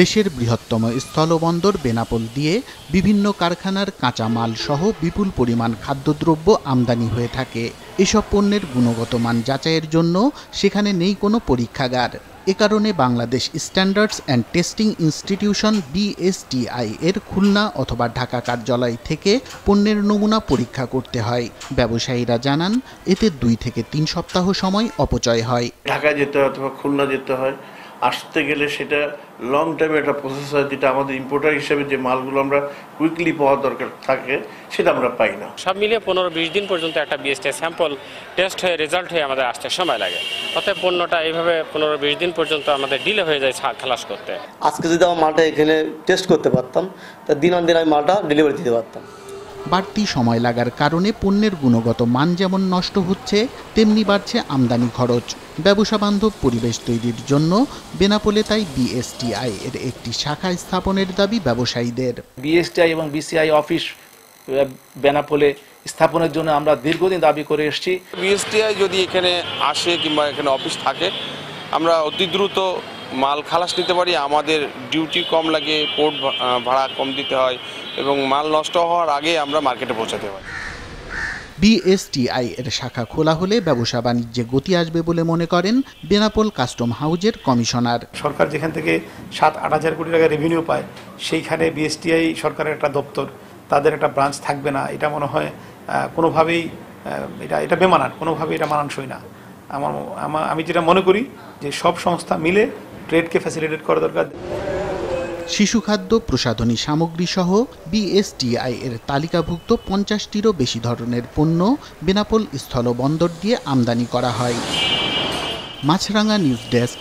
দেশের বৃহত্তম স্থলবন্দর বেনাপোল দিয়ে বিভিন্ন কারখানার কাঁচামাল সহ বিপুল পরিমাণ খাদ্যদ্রব্য আমদানি হয়ে থাকে। এসব পণ্যের গুণগত মান যাচাইয়ের জন্য সেখানে নেই কোনো পরীক্ষাগার। এ কারণে Bangladesh standards and testing institution BSTI এর খুলনা অথবা ঢাকা কার্যালয় থেকে পণ্যের নমুনা পরীক্ষা করতে হয়। ব্যবসায়ীরা জানান, এতে দুই থেকে তিন সপ্তাহ সময় অপচয় হয়। ঢাকা যেতে হয় অথবা খুলনা যেতে হয়। আসতে গেলে সেটা লং টাইম একটা প্রসেস হয় যেটা আমাদের ইম্পোর্টার হিসেবে যে মালগুলো আমরা কুইকলি পাওয়ার দরকার থাকে সেটা আমরা পাই না। সব মিলিয়ে পনেরো বিশ দিন পর্যন্ত একটা বিএসটি স্যাম্পল টেস্ট হয়ে রেজাল্ট হয়ে আমাদের আসতে সময় লাগে। অতএব পণ্যটা এইভাবে পনেরো বিশ দিন পর্যন্ত আমাদের ডিলে হয়ে যায় খালাস করতে। আজকে যদি আমার মালটা এখানে টেস্ট করতে পারতাম তা দিন আন দিন আমি মালটা ডেলিভারি দিতে পারতাম। বাড়তি সময় লাগার কারণে পণ্যের গুণগত মান যেমন নষ্ট হচ্ছে তেমনি বাড়ছে আমদানি খরচ। ব্যবসা বান্ধব পরিবেশ তৈরির জন্য বেনাপোলে তাই বিএসটিআই এর একটি শাখা স্থাপনের দাবি ব্যবসায়ীদের। বিএসটিআই এবং বিসিআই অফিস বেনাপোলে স্থাপনের জন্য আমরা দীর্ঘদিন দাবি করে এসেছি। বিএসটিআই যদি এখানে আসে কিংবা এখানে অফিস থাকে আমরা অতি দ্রুত মাল খালাস নিতে পারি আমাদের ডিউটি কম লাগে পোর্ট ভাড়া কম দিতে হয় এবং মাল নষ্ট হওয়ার আগে আমরা মার্কেটে পৌঁছাতে পারি। বিএসটিআই এর শাখা খোলা হলে ব্যবসা বাণিজ্যে গতি আসবে বলে মনে করেন বেনাপোল কাস্টম হাউজের কমিশনার। সরকার যেখান থেকে সাত আট হাজার কোটি টাকা রেভিনিউ পায় সেইখানে বিএসটিআই সরকারের একটা দপ্তর তাদের একটা ব্রাঞ্চ থাকবে না। এটা মনে হয় কোনোভাবেই এটা এটা বেমানান কোনোভাবেই এটা মানানসই না। আমার আমি যেটা মনে করি যে সব সংস্থা মিলে ট্রেডকে ফ্যাসিলিটেট করা দরকার। শিশু খাদ্য প্রসাধনী সামগ্রী সহ বিএসটিআই এর তালিকাভুক্ত পঞ্চাশটিরও বেশি ধরনের পণ্য বেনাপোল স্থলবন্দর দিয়ে আমদানি করা হয়। Maasranga news desk.